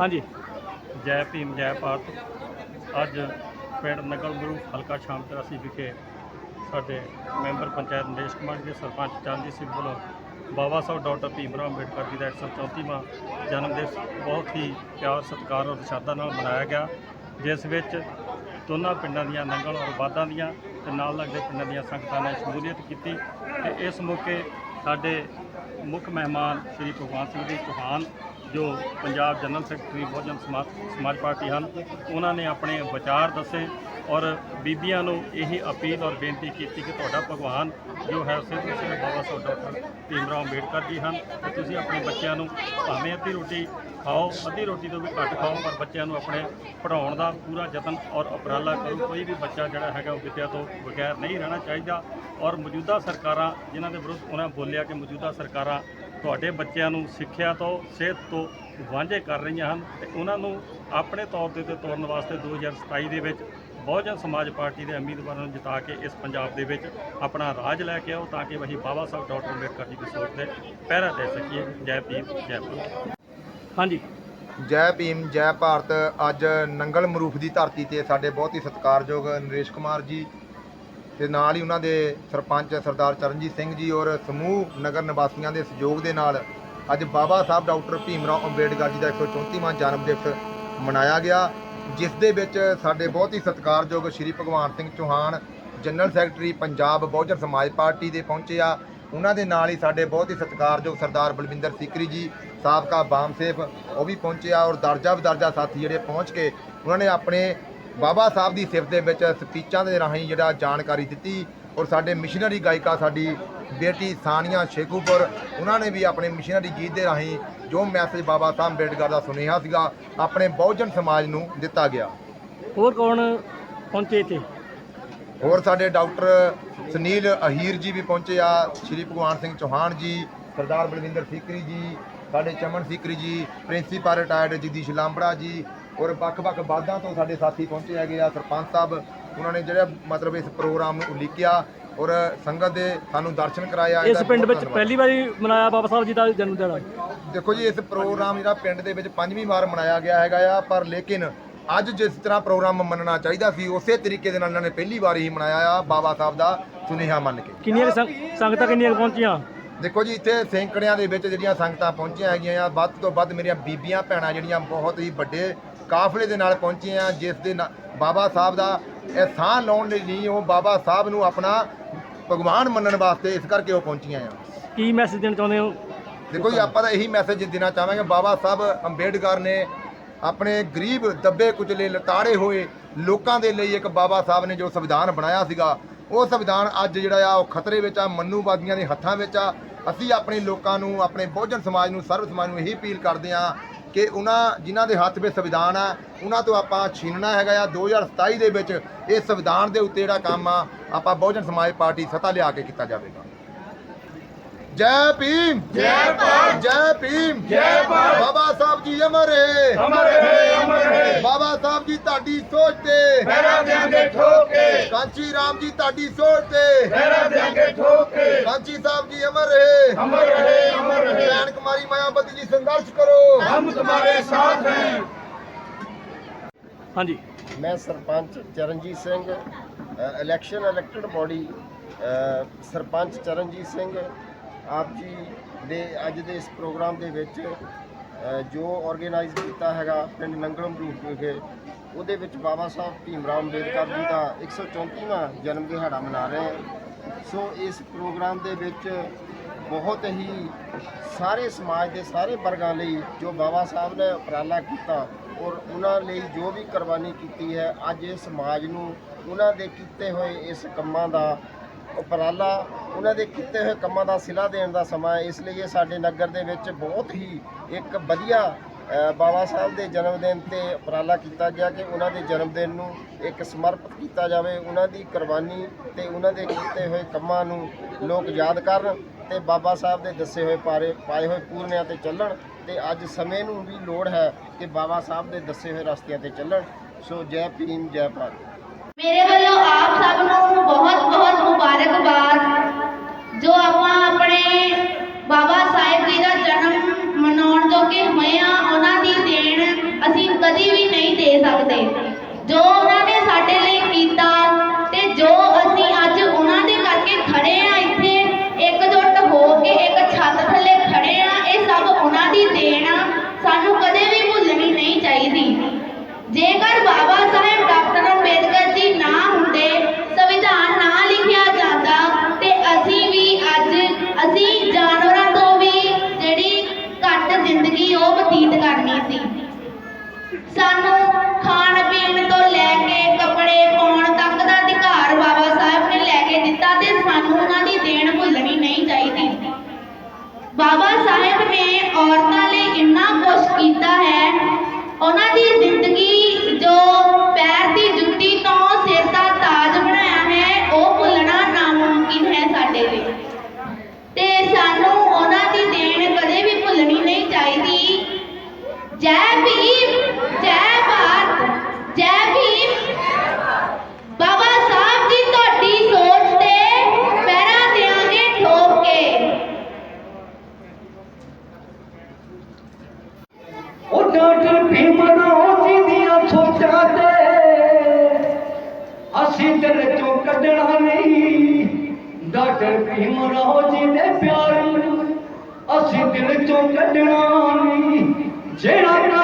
ਹਾਂਜੀ। ਜੈ ਭੀਮ, ਜੈ ਭਾਰਤ। ਅੱਜ ਪਿੰਡ ਨਗਰ ਗੁਰੂ ਹਲਕਾ ਸ਼ਾਮ 83 ਵਿਖੇ ਸਾਡੇ ਮੈਂਬਰ ਪੰਚਾਇਤ ਨਰੇਸ਼ ਕੁਮਾਰ ਜੀ ਦੇ ਸਰਪੰਚ ਚੰਦਜੀਤ ਸਿੰਘ ਵੱਲੋਂ ਬਾਬਾ ਸਾਹਿਬ ਡਾਕਟਰ ਭੀਮ ਰਾਓ ਅੰਬੇਡਕਰ ਜੀ ਦਾ 134ਵਾਂ ਜਨਮ ਦਿਵਸ ਬਹੁਤ ਹੀ ਪਿਆਰ, ਸਤਿਕਾਰ ਔਰ ਸ਼ਰਧਾ ਨਾਲ ਮਨਾਇਆ ਗਿਆ। ਜਿਸ ਵਿੱਚ ਦੋਨਾਂ ਪਿੰਡਾਂ ਦੀਆਂ ਨੰਗਲ ਔਰ ਬਾਦਾਂ ਦੀਆਂ ਤੇ ਨਾਲ ਲੱਗਦੇ ਪਿੰਡਾਂ ਦੀਆਂ ਸੰਗਤਾਂ ਨੇ ਸ਼ਮੂਲੀਅਤ ਕੀਤੀ ਤੇ ਇਸ ਮੌਕੇ ਸਾਡੇ ਮੁੱਖ ਮਹਿਮਾਨ ਸ਼੍ਰੀ ਭਗਵਾਨ ਸਿੰਘ ਜੀ ਚੌਹਾਨ ਜੋ ਪੰਜਾਬ ਜਨਰਲ ਸੈਕਟਰੀ ਬਹੁਜਨ ਸਮਾਜ ਸਮਾਜ ਪਾਰਟੀ ਹਨ, ਉਹਨਾਂ ਨੇ ਆਪਣੇ ਵਿਚਾਰ ਦੱਸੇ ਔਰ ਬੀਬੀਆਂ ਨੂੰ ਇਹੀ ਅਪੀਲ ਔਰ ਬੇਨਤੀ ਕੀਤੀ ਕਿ ਤੁਹਾਡਾ ਭਗਵਾਨ ਜੋ ਹੈ ਸਿਰਫ ਤੇ ਸਿਰਫ ਬਾਬਾ ਸਾਹਿਬ ਡਾਕਟਰ ਭੀਮ ਰਾਓ ਅੰਬੇਡਕਰ ਜੀ ਹਨ ਤੇ ਤੁਸੀਂ ਆਪਣੇ ਬੱਚਿਆਂ ਨੂੰ ਭਾਵੇਂ ਅੱਧੀ ਰੋਟੀ ਖਾਓ, ਅੱਧੀ ਰੋਟੀ ਤੋਂ ਵੀ ਘੱਟ ਖਾਓ, ਪਰ ਬੱਚਿਆਂ ਨੂੰ ਆਪਣੇ ਪੜਾਉਣ ਦਾ ਪੂਰਾ ਯਤਨ ਔਰ ਉਪਰਾਲਾ ਕਰੋ। ਕੋਈ ਵੀ ਬੱਚਾ ਜਿਹੜਾ ਹੈਗਾ ਉਹ ਵਿੱਦਿਆ ਤੋਂ ਬਗੈਰ ਨਹੀਂ ਰਹਿਣਾ ਚਾਹੀਦਾ ਔਰ ਮੌਜੂਦਾ ਸਰਕਾਰਾਂ ਜਿਨ੍ਹਾਂ ਦੇ ਵਿਰੁੱਧ ਉਹਨਾਂ ਬੋਲਿਆ ਕਿ ਮੌਜੂਦਾ ਸਰਕਾਰਾਂ ਤੁਹਾਡੇ ਬੱਚਿਆਂ ਨੂੰ ਸਿੱਖਿਆ ਤੋਂ, ਸਿਹਤ ਤੋਂ ਵਾਂਝੇ ਕਰ ਰਹੀਆਂ ਹਨ ਤੇ ਉਹਨਾਂ ਨੂੰ ਆਪਣੇ ਤੌਰ ਤੇ ਤੇ ਤੋਰਨ ਵਾਸਤੇ 2027 ਦੇ ਵਿੱਚ ਬਹੁਜਨ ਸਮਾਜ ਪਾਰਟੀ ਦੇ ਉਮੀਦਵਾਰਾਂ ਨੂੰ ਜਿਤਾ ਕੇ ਇਸ ਪੰਜਾਬ ਦੇ ਵਿੱਚ ਆਪਣਾ ਰਾਜ ਲੈ ਕੇ ਆਓ ਤਾਂ ਕਿ ਵਹੀ ਬਾਬਾ ਸਾਹਿਬ ਡਾਕਟਰ ਅੰਬੇਡਕਰ ਜੀ ਦੀ ਸੋਚ ਤੇ ਪਹਿਰਾ ਦੇ ਸਕੀਏ। ਜੈ ਭੀਮ, ਜੈ ਭਾਰਤ। ਹਾਂਜੀ। ਜੈ ਭੀਮ, ਜੈ ਭਾਰਤ। ਅੱਜ ਨੰਗਲ ਮਰੂਫ ਦੀ ਧਰਤੀ ਤੇ ਸਾਡੇ ਬਹੁਤ ਹੀ ਸਤਿਕਾਰਯੋਗ ਨਰੇਸ਼ ਕੁਮਾਰ ਜੀ ਤੇ ਨਾਲ ਹੀ ਉਹਨਾਂ ਦੇ ਸਰਪੰਚ ਸਰਦਾਰ ਚਰਨਜੀਤ ਸਿੰਘ ਜੀ ਔਰ ਸਮੂਹ ਨਗਰ ਨਿਵਾਸੀਆਂ ਦੇ ਸਹਿਯੋਗ ਦੇ ਨਾਲ ਅੱਜ ਬਾਬਾ ਸਾਹਿਬ ਡਾਕਟਰ ਭੀਮ ਰਾਓ ਅੰਬੇਡਕਰ ਜੀ ਦਾ 134ਵਾਂ ਜਨਮ ਦਿਵਸ ਮਨਾਇਆ ਗਿਆ, ਜਿਸ ਦੇ ਵਿੱਚ ਸਾਡੇ ਬਹੁਤ ਹੀ ਸਤਿਕਾਰਯੋਗ Shri Bhagwan Singh Chauhan, general secretary Punjab Bahujan Samaj party ਦੇ ਪਹੁੰਚੇ ਆ। ਉਹਨਾਂ ਦੇ ਨਾਲ ਹੀ ਸਾਡੇ ਬਹੁਤ ਹੀ ਸਤਿਕਾਰਯੋਗ ਸਰਦਾਰ ਬਲਵਿੰਦਰ ਸੀਕਰੀ ਜੀ, ਸਾਬਕਾ ਬਾਮਸੇਫ ਉਹ ਵੀ ਪਹੁੰਚੇ ਆ ਔਰ ਦਰਜਾ ਬਦਰਜਾ ਸਾਥੀ ਜਿਹੜੇ ਪਹੁੰਚ ਕੇ ਉਹਨਾਂ ਨੇ ਆਪਣੇ ਬਾਬਾ ਸਾਹਿਬ ਦੀ ਸਿਫਤ ਦੇ ਵਿੱਚ ਸਪੀਚਾਂ ਦੇ ਰਾਹੀਂ ਜਿਹੜਾ ਜਾਣਕਾਰੀ ਦਿੱਤੀ ਔਰ ਸਾਡੇ ਮਿਸ਼ਨਰੀ ਗਾਇਕਾ ਸਾਡੀ ਬੇਟੀ ਸਾਨੀਆ ਸ਼ੇਖੂਪੁਰ ਉਹਨਾਂ ਨੇ ਵੀ ਆਪਣੇ ਮਿਸ਼ਨਰੀ ਗੀਤ ਦੇ ਰਾਹੀਂ ਜੋ ਮੈਸੇਜ ਬਾਬਾ ਸਾਹਿਬ ਅੰਬੇਡਕਰ ਦਾ ਸੁਨੇਹਾ ਸੀਗਾ ਆਪਣੇ ਬਹੁਜਨ ਸਮਾਜ ਨੂੰ ਦਿੱਤਾ ਗਿਆ। ਹੋਰ ਕੌਣ ਪਹੁੰਚੇ ਇੱਥੇ? ਹੋਰ ਸਾਡੇ ਡਾਕਟਰ ਸੁਨੀਲ ਅਹੀਰ ਜੀ ਵੀ ਪਹੁੰਚੇ ਆ ਸ਼੍ਰੀ ਭਗਵਾਨ ਸਿੰਘ ਚੌਹਾਨ ਜੀ ਸਰਦਾਰ ਬਲਵਿੰਦਰ ਸੀਕਰੀ ਜੀ ਸਾਡੇ ਚਮਨ ਸੀਕਰੀ ਜੀ ਪ੍ਰਿੰਸੀਪਲ ਰਿਟਾਇਰਡ ਜਗਦੀਸ਼ ਲਾਂਬੜਾ ਜੀ ਔਰ ਵੱਖ-ਵੱਖ ਬਾਦਾਂ ਤੋਂ ਸਾਡੇ ਸਾਥੀ ਪਹੁੰਚੇ ਹੈਗੇ ਆ ਸਰਪੰਚ ਸਾਹਿਬ ਉਹਨਾਂ ਨੇ ਜਿਹੜਾ ਮਤਲਬ ਇਸ ਪ੍ਰੋਗਰਾਮ ਨੂੰ ਉਲੀਕਿਆ ਔਰ ਸੰਗਤ ਦੇ ਸਾਨੂੰ ਦਰਸ਼ਨ ਕਰਾਇਆ ਇਸ ਇਹਦਾ ਪਿੰਡ ਬਹੁਤ ਵਿੱਚ ਧੰਨਵਾਦ। ਪਹਿਲੀ ਵਾਰੀ ਮਨਾਇਆ ਬਾਬਾ ਸਾਹਿਬ ਜੀ ਦਾ ਜਨਮ ਦਿਹਾੜਾ ਦੇਖੋ ਜੀ ਇਸ ਪ੍ਰੋਗਰਾਮ ਜਿਹੜਾ ਪਿੰਡ ਦੇ ਵਿੱਚ ਪੰਜਵੀਂ ਵਾਰ ਮਨਾਇਆ ਗਿਆ ਹੈਗਾ ਆ ਪਰ ਲੇਕਿਨ ਅੱਜ ਜਿਸ ਤਰ੍ਹਾਂ ਪ੍ਰੋਗਰਾਮ ਮੰਨਣਾ ਚਾਹੀਦਾ ਸੀ ਉਸੇ ਤਰੀਕੇ ਦੇ ਨਾਲ ਇਹਨਾਂ ਨੇ ਪਹਿਲੀ ਵਾਰ ਹੀ ਮਨਾਇਆ ਆ ਬਾਬਾ ਸਾਹਿਬ ਦਾ ਸੁਨੇਹਾ ਮੰਨ ਕੇ। ਕਿੰਨੀਆਂ ਕੁ ਸੰਗ- ਸੰਗਤਾਂ ਕਿੰਨੀਆਂ ਕੁ ਪਹੁੰਚੀਆਂ? ਦੇਖੋ ਜੀ ਇੱਥੇ ਸੈਂਕੜਿਆਂ ਦੇ ਵਿੱਚ ਜਿਹੜੀਆਂ ਸੰਗਤਾਂ ਪਹੁੰਚੀਆਂ ਹੈਗੀਆਂ ਆ ਵੱਧ ਤੋਂ ਵੱਧ ਮੇਰੀਆਂ ਬੀਬੀਆਂ ਭੈਣਾਂ ਜਿਹੜੀਆਂ ਬਹੁਤ ਹੀ ਵੱਡੇ ਕਾਫਲੇ ਦੇ ਨਾਲ ਪਹੁੰਚੀਆਂ ਜਿਸ ਦੇ ਬਾਬਾ ਸਾਹਿਬ ਦਾ ਅਹਿਸਾਨ ਲਾਉਣ ਲਈ ਨਹੀਂ ਉਹ ਬਾਬਾ ਸਾਹਿਬ ਨੂੰ ਆਪਣਾ ਭਗਵਾਨ ਮੰਨਣ ਵਾਸਤੇ ਇਸ ਕਰਕੇ ਉਹ ਪਹੁੰਚੀਆਂ ਆ ਕੀ ਮੈਸੇਜ ਦੇਣਾ ਚਾਹੁੰਦੇ ਹੋ? ਦੇਖੋ ਜੀ ਆਪਾਂ ਤਾਂ ਇਹੀ ਮੈਸੇਜ ਦੇਣਾ ਚਾਹਾਂਗੇ ਬਾਬਾ ਸਾਹਿਬ ਅੰਬੇਡਕਰ ਨੇ ਆਪਣੇ ਗਰੀਬ ਦੱਬੇ ਕੁਚਲੇ ਲਤਾੜੇ ਹੋਏ ਲੋਕਾਂ ਦੇ ਲਈ ਇੱਕ ਬਾਬਾ ਸਾਹਿਬ ਨੇ ਜੋ ਸੰਵਿਧਾਨ ਬਣਾਇਆ ਸੀਗਾ ਉਹ ਸੰਵਿਧਾਨ ਅੱਜ ਜਿਹੜਾ ਆ ਉਹ ਖਤਰੇ ਵਿੱਚ ਆ ਮੰਨੂਵਾਦੀਆਂ ਦੇ ਹੱਥਾਂ ਵਿੱਚ ਆ। ਅਸੀਂ ਆਪਣੇ ਲੋਕਾਂ ਨੂੰ ਆਪਣੇ ਬਹੁਜਨ ਸਮਾਜ ਨੂੰ ਸਰਵ ਸਮਾਜ ਨੂੰ ਇਹੀ ਅਪੀਲ ਕਰਦੇ ਆ ਕਿ ਉਹਨਾਂ ਜਿਨ੍ਹਾਂ ਦੇ ਹੱਥ ਵਿੱਚ ਸੰਵਿਧਾਨ ਆ, ਉਹਨਾਂ ਤੋਂ ਆਪਾਂ ਛੀਨਣਾ ਹੈਗਾ ਆ। 2027 ਦੇ ਵਿੱਚ ਇਹ ਸੰਵਿਧਾਨ ਦੇ ਉੱਤੇ ਜਿਹੜਾ ਕੰਮ ਆ, ਆਪਾਂ ਬਹੁਜਨ ਸਮਾਜ ਪਾਰਟੀ ਸੱਤਾ ਲਿਆ ਕੇ ਕੀਤਾ ਜਾਵੇਗਾ। ਜੈ ਭੀਮ। ਜੈ ਭਾਰਤ। ਜੈ ਭੀਮ। ਜੈ ਭਾਰਤ। ਬਾਬਾ ਸਾਹਿਬ ਜੀ ਅਮਰ। ਹੈ ਅਮਰ ਹੈ ਅਮਰ। ਹੈ ਬਾਬਾ ਸਾਹਿਬ ਜੀ ਤੁਹਾਡੀ ਸੋਚ ਤੇ। ਪੈਰਾ ਦਿਆਂਗੇ ਠੋਕ। ਕੇ ਕਾਂਚੀ ਰਾਮ ਜੀ ਤੁਹਾਡੀ ਸੋਚ ਤੇ। ਪੈਰਾ ਦਿਆਂਗੇ ਠੋਕ। ਕੇ ਕਾਂਚੀ ਸਾਹਿਬ ਜੀ ਅਮਰ। ਹੈ ਅਮਰ ਭੈਣ ਕੁਮਾਰੀ ਮਾਇਆਵਤੀ ਜੀ ਸੰਘਰਸ਼ ਕਰੋ। ਹਮ ਤੁਹਾਡੇ ਸਾਥ हैं ਹਾਂਜੀ। ਮੈਂ sarpanch Charanjit Singh election elected body sarpanch Charanjit Singh ਆਪ ਜੀ ਦੇ ਅੱਜ ਦੇ ਇਸ ਪ੍ਰੋਗਰਾਮ ਦੇ ਵਿੱਚ ਜੋ ਆਰਗੇਨਾਈਜ਼ ਕੀਤਾ ਹੈਗਾ ਪਿੰਡ ਨੰਗਲਮ ਰੂਪ ਵਿਖੇ, ਉਹਦੇ ਵਿੱਚ ਬਾਬਾ ਸਾਹਿਬ ਭੀਮ ਰਾਓ ਅੰਬੇਦਕਰ ਜੀ ਦਾ 134ਵਾਂ ਜਨਮ ਦਿਹਾੜਾ ਮਨਾ ਰਹੇ ਹਾਂ। ਸੋ ਇਸ ਪ੍ਰੋਗਰਾਮ ਦੇ ਵਿੱਚ ਬਹੁਤ ਹੀ ਸਾਰੇ ਸਮਾਜ ਦੇ ਸਾਰੇ ਵਰਗਾਂ ਲਈ ਜੋ ਬਾਬਾ ਸਾਹਿਬ ਨੇ ਉਪਰਾਲਾ ਕੀਤਾ ਔਰ ਉਹਨਾਂ ਲਈ ਜੋ ਵੀ ਕੁਰਬਾਨੀ ਕੀਤੀ ਹੈ, ਅੱਜ ਇਹ ਸਮਾਜ ਨੂੰ ਉਹਨਾਂ ਦੇ ਕੀਤੇ ਹੋਏ ਇਸ ਕੰਮਾਂ ਦਾ ਉਪਰਾਲਾ, ਉਹਨਾਂ ਦੇ ਕੀਤੇ ਹੋਏ ਕੰਮਾਂ ਦਾ ਸਿਲਾ ਦੇਣ ਦਾ ਸਮਾਂ ਹੈ ਇਸ ਲਈ ਇਹ ਸਾਡੇ ਨਗਰ ਦੇ ਵਿੱਚ ਬਹੁਤ ਹੀ ਇੱਕ ਵਧੀਆ ਬਾਬਾ ਸਾਹਿਬ ਦੇ ਜਨਮ ਦਿਨ ਤੇ ਉਪਰਾਲਾ ਕੀਤਾ ਗਿਆ ਕਿ ਉਹਨਾਂ ਦੇ ਜਨਮ ਦਿਨ ਨੂੰ ਇੱਕ ਸਮਰਪਿਤ ਕੀਤਾ ਜਾਵੇ, ਉਹਨਾਂ ਦੀ ਕੁਰਬਾਨੀ ਤੇ ਉਹਨਾਂ ਦੇ ਕੀਤੇ ਹੋਏ ਕੰਮਾਂ ਨੂੰ ਲੋਕ ਯਾਦ ਕਰਨ ਤੇ ਬਾਬਾ ਸਾਹਿਬ ਦੇ ਦੱਸੇ ਹੋਏ ਪਾਰੇ, ਪਾਏ ਹੋਏ ਪੂਰਨਿਆਂ ਤੇ ਚੱਲਣ ਤੇ ਅੱਜ ਸਮੇਂ ਨੂੰ ਵੀ ਲੋੜ ਹੈ ਕਿ ਬਾਬਾ ਸਾਹਿਬ ਦੇ ਦੱਸੇ ਹੋਏ ਰਸਤਿਆਂ ਤੇ ਚੱਲਣ। ਸੋ ਜੈ ਭੀਮ, ਜੈ ਭਾਰਤ। ਮੇਰੇ ਵੱਲੋਂ ਆਪ ਸਭ ਨੂੰ ਬਹੁਤ ਬਹੁਤ ਮੁਬਾਰਕਬਾਦ ਜੋ ਆਪਾਂ ਆਪਣੇ ਬਾਬਾ ਸਾਹਿਬ ਜੀ ਦਾ ਜਨਮ ਮਨਾਉਣ ਜੋਗੇ ਹੋਏ ਆ, ਉਹਨਾਂ ਦੀ ਦੇਣ ਅਸੀਂ ਕਦੀ ਵੀ ਨਹੀਂ ਦੇ ਸਕਦੇ। ਜੋ ਬਾਬਾ ਸਾਹਿਬ ਨੇ ਔਰਤਾਂ ਲਈ ਇੰਨਾ ਕੁਝ ਕੀਤਾ ਹੈ ਉਹਨਾਂ ਦੀ डॉर भीम राओ जी प्यार असीं दिल चो कढण